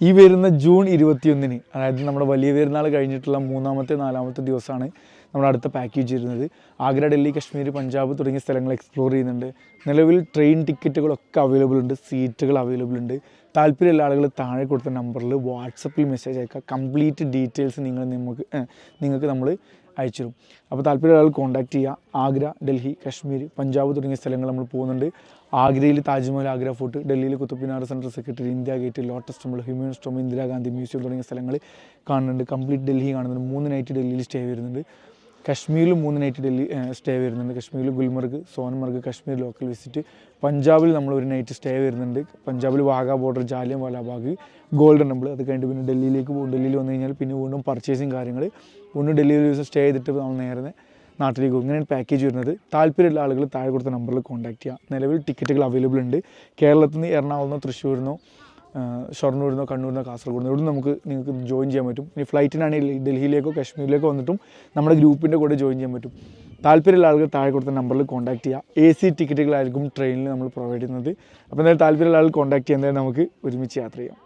ഈ വരുന്ന ജൂൺ ഇരുപത്തിയൊന്നിന് അതായത് നമ്മുടെ വലിയ പെരുന്നാൾ കഴിഞ്ഞിട്ടുള്ള മൂന്നാമത്തെ നാലാമത്തെ ദിവസമാണ് നമ്മുടെ അടുത്ത പാക്കേജ് വരുന്നത്. ആഗ്ര ഡൽഹി കശ്മീർ പഞ്ചാബ് തുടങ്ങിയ സ്ഥലങ്ങൾ എക്സ്പ്ലോർ ചെയ്യുന്നുണ്ട്. നിലവിൽ ട്രെയിൻ ടിക്കറ്റുകളൊക്കെ അവൈലബിൾ ഉണ്ട് സീറ്റുകൾ അവൈലബിൾ ഉണ്ട്. താല്പര്യമുള്ള ആളുകൾ താഴെ കൊടുത്ത നമ്പറിൽ വാട്സപ്പിൽ മെസ്സേജ് അയക്കുക. കംപ്ലീറ്റ് ഡീറ്റെയിൽസ് നിങ്ങൾ നമുക്ക് നിങ്ങൾക്ക് നമ്മൾ അയച്ചു തരും. അപ്പോൾ താല്പര്യമുള്ള ആൾ കോൺടാക്ട് ചെയ്യുക. ആഗ്ര ഡൽഹി കശ്മീർ പഞ്ചാബ് തുടങ്ങിയ സ്ഥലങ്ങൾ നമ്മൾ പോകുന്നുണ്ട്. ആഗ്രയിൽ താജ്മഹൽ ആഗ്ര ഫോർട്ട് ഡൽഹിയിൽ Qutub Minar central secretary India gate lotus temple human storm Indira Gandhi museum തുടങ്ങിയ സ്ഥലങ്ങൾ കാണുന്നുണ്ട്. കംപ്ലീറ്റ് ഡൽഹി കാണുന്നുണ്ട്. മൂന്ന് നൈറ്റ് ഡൽഹിയിൽ സ്റ്റേ വരുന്നുണ്ട്. കശ്മീരിൽ മൂന്ന് നൈറ്റ് ഡൽഹി സ്റ്റേ വരുന്നുണ്ട്. കശ്മീരിൽ ഗുൽമർഗ് സോൻമർഗ് കശ്മീർ ലോക്കൽ വിസിറ്റ് പഞ്ചാബിൽ നമ്മൾ ഒരു നൈറ്റ് സ്റ്റേ വരുന്നുണ്ട്. പഞ്ചാബിൽ Wagah border Jallian Walabagh golden temple അത് കഴിഞ്ഞിട്ട് പിന്നെ ഡൽഹിയിലേക്ക് പോകും. ഡൽഹിയിൽ വന്നു കഴിഞ്ഞാൽ പിന്നെ വീണ്ടും പർച്ചേസിങ് കാര്യങ്ങൾ. വീണ്ടും ഡൽഹിയിൽ ദിവസം സ്റ്റേ ചെയ്തിട്ട് നമ്മൾ നേരെ നാട്ടിലേക്ക് പോകും. ഇങ്ങനെയാണ് പാക്കേജ് വരുന്നത്. താല്പര്യമുള്ള ആളുകൾ താഴെ കൊടുത്ത നമ്പറിൽ കോൺടാക്ട് ചെയ്യുക. നിലവിൽ ടിക്കറ്റുകൾ അവൈലബിൾ ഉണ്ട്. കേരളത്തിൽ നിന്ന് എറണാകുളം തൃശ്ശൂരിൽ നിന്നോ ഷൊർണൂരിൽ നിന്നോ കണ്ണൂരിൽ നിന്നോ കാസർഗോഡ് നിന്നോ നമുക്ക് നിങ്ങൾക്ക് ജോയിൻ ചെയ്യാൻ പറ്റും. ഇനി ഫ്ലൈറ്റിനാണെങ്കിൽ ഡൽഹിയിലേക്കോ കാശ്മീരിലേക്കോ വന്നിട്ടും നമ്മുടെ ഗ്രൂപ്പിന്റെ കൂടെ ജോയിൻ ചെയ്യാൻ പറ്റും. താല്പര്യമുള്ള ആളുകൾ താഴെ കൊടുത്ത നമ്പറിൽ കോൺടാക്ട് ചെയ്യുക എ സി ടിക്കറ്റുകളായിരിക്കും ട്രെയിനിൽ നമ്മൾ പ്രൊവൈഡ് ചെയ്യുന്നത്. അപ്പോൾ എന്തായാലും താല്പര്യമുള്ള ആൾ കോൺടാക്ട് ചെയ്യാൻ നമുക്ക് ഒരുമിച്ച് യാത്ര ചെയ്യാം.